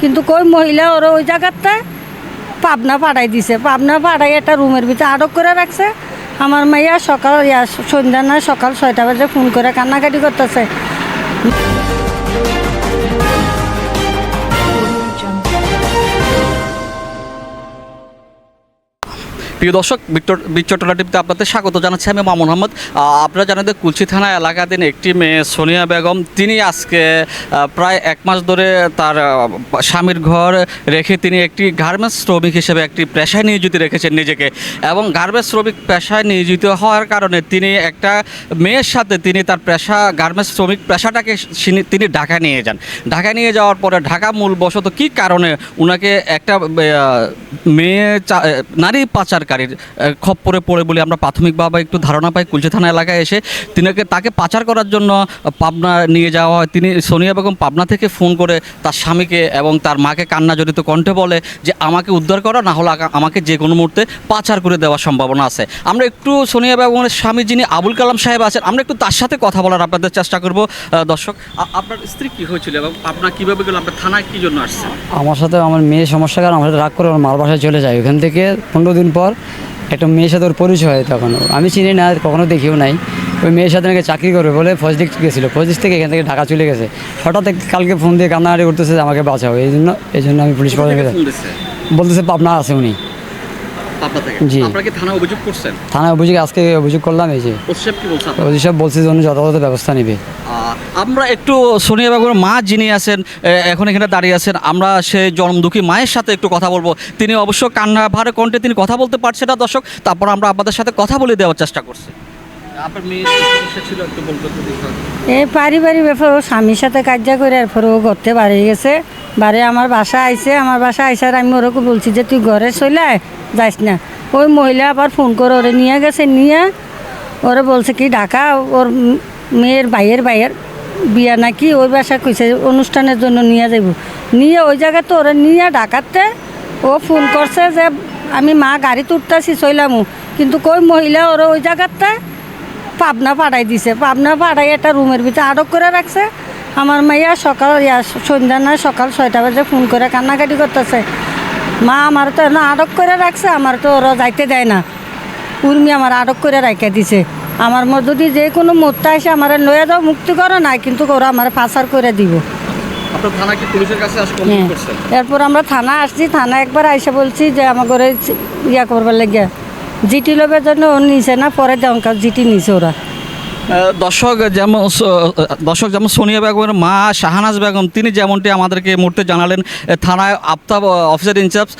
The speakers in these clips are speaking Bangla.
কিন্তু কই মহিলা ওরা ওই জায়গাতে পাবনা পাড়াই দিছে। পাবনা পাড়াই একটা রুমের ভিতরে আটক করে রাখছে। আমার মাইয়া সকাল সন্ধ্যা না সকাল ছয়টা বাজে ফোন করে কান্নাকাটি করতেছে। প্রিয় দর্শক বিক্টর বিচট্টলা টিভিতে আপনাদের স্বাগত জানাচ্ছি আমি মামুন আহমদ। আপনারা জানেন যে থানা এলাকাধীন একটি মেয়ে সোনিয়া বেগম, তিনি আজকে প্রায় এক মাস ধরে তার স্বামীর ঘর রেখে তিনি একটি গার্মেন্টস শ্রমিক হিসেবে একটি পেশায় নিয়োজিত রেখেছেন নিজেকে এবং গার্মেন্টস শ্রমিক পেশায় নিয়োজিত হওয়ার কারণে তিনি একটা মেয়ের সাথে তিনি তার পেশা, গার্মেন্টস শ্রমিক পেশাটাকে তিনি ঢাকায় নিয়ে যান। ঢাকায় নিয়ে যাওয়ার পরে ঢাকা মূল বশত কী কারণে ওনাকে একটা মেয়ে নারী পাচারকারীর খপ্পরে পড়ে বলে আমরা প্রাথমিকভাবে একটু ধারণা পাই কুলচি থানা এলাকায় এসে তিনাকে, তাকে পাচার করার জন্য পাবনা নিয়ে যাওয়া হয়। তিনি সোনিয়া বেগম পাবনা থেকে ফোন করে তার স্বামীকে এবং তার মাকে কান্না জড়িত কণ্ঠে বলে যে, আমাকে উদ্ধার করো, না হলে আমাকে যে কোনো মুহূর্তে পাচার করে দেওয়ার সম্ভাবনা আছে। আমরা একটু সোনিয়া বেগমের স্বামী যিনি আবুল কালাম সাহেব আছেন, আমরা একটু তার সাথে কথা বলার আপনাদের চেষ্টা করব। দর্শক আপনার স্ত্রী কী হয়েছিল এবং আপনার কীভাবে গেল, আপনার থানায় কী জন্য আসছেন আমার সাথে আমার মেয়ে সমস্যা কারণ, আমার রাগ করে আমার মার বাসায় চলে যায়। ওখান থেকে পনেরো দিন পর একটা মেয়ের সাথে ওর পরিচয় হয় তখন আমি চিনি না কখনো দেখিও নাই। ওই মেয়ের সাথে নাকি চাকরি করবে বলে ফজদিক গেছিল। ফজদিক থেকে এখান থেকে ঢাকা চলে গেছে। হঠাৎ কালকে ফোন দিয়ে কান্নাকাটি করতেছে আমাকে বাঁচাও। এই জন্য এই জন্য আমি পুলিশ প্রশাসনকে বলতেছে পাবনা আছে উনি। জি। আপনারা থানা অভিযোগ করছেন? থানায় অভিযোগ আজকে অভিযোগ করলাম এই যে। ওসব বলছে যে উনি যথাযথ ব্যবস্থা নেবে। আমরা একটু সোনিয়া বেগমের মা যিনি আছেন এখন এখানে দাঁড়িয়ে আছেন, আমরা সেই জন্মদুঃখী মায়ের সাথে একটু কথা বলব। তিনি অবশ্য কান্না ভারে কণ্ঠে তিনি কথা বলতে পারছেন না, দর্শক। তারপর আমরা আপনাদের সাথে কথা বলে দেওয়ার চেষ্টা করছি। এই পারিবারিক ব্যাপার, ও স্বামীর সাথে কার্য করে এরপর ও করতে বাড়ি গেছে। বাড়ি আমার বাসা আইছে, আমার বাসা আইসার আমি ওরকম বলছি যে, তুই ঘরে চলে যাইস না। ওই মহিলা আবার ফোন করে ওরে নিয়ে গেছে, নিয়ে ওরে বলছে কি, ঢাকা, ওর মেয়ের ভাইয়ের ভাইয়ের বিয়া নাকি ওই বাসা কইছে অনুষ্ঠানের জন্য নিয়ে যাইব। নিয়ে ওই জায়গাতে ওরা নিয়ে ঢাকাতে ও ফোন করছে যে আমি মা গাড়ি তুলতেছি চইলামু। কিন্তু কই মহিলা ওরা ওই জায়গাতে পাবনা পাঠাই দিছে। পাবনা পাঠাই একটা রুমের ভিতরে আটক করে রাখছে। আমার মাইয়া সকাল ইয়া সন্ধ্যা না সকাল ছয়টা বাজে ফোন করে কান্নাকাটি করতেছে। মা আমার তো আটক করে রাখছে, আমার তো ওরা যাইতে দেয় না। উর্মি আমার আটক করে রাখে দিছে। আমার মধ্যে যদি যে কোনো মোত্তা এসে আমার নয়া যাও মুক্তি করো না কিন্তু ওরা আমার ফাঁসার করে দিব। হ্যাঁ। এরপর আমরা থানা আসছি থানা একবার আইসে বলছি যে আমার ঘরে ইয়া করবার লাগে জিটি লোভের জন্য ও নিছে না পরে দেওয়া জিটি নিছে ওরা। দর্শক যেমন দর্শক যেমন সোনিয়া বেগমের মা শাহানাজ বেগম, তিনি যেমনটি আমাদেরকে মুহূর্তে জানালেন থানায় Aftab officer in-charge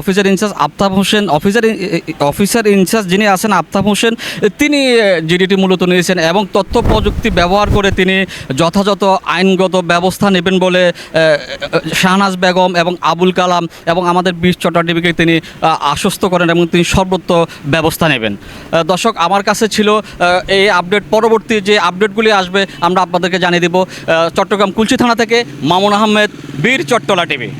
officer in-charge Aftab Hossain officer officer in-charge যিনি আছেন আফতাব হোসেন তিনি জিডিটি মূলত নিয়েছেন এবং তথ্য প্রযুক্তি ব্যবহার করে তিনি যথাযথ আইনগত ব্যবস্থা নেবেন বলে শাহনাজ বেগম এবং আবুল কালাম এবং আমাদের বিশ চট্টগ্রামকে তিনি আশ্বস্ত করেন এবং তিনি সর্বত্র ব্যবস্থা নেবেন। দর্শক, আমার কাছে ছিল এই আপডেট পরবর্তী যে আপডেটগুলি আসবে, আমরা আপনাদেরকে জানিয়ে দেব চট্টগ্রাম কুলচি থানা থেকে মামুন আহমেদ, বীর চট্টলা টিভি।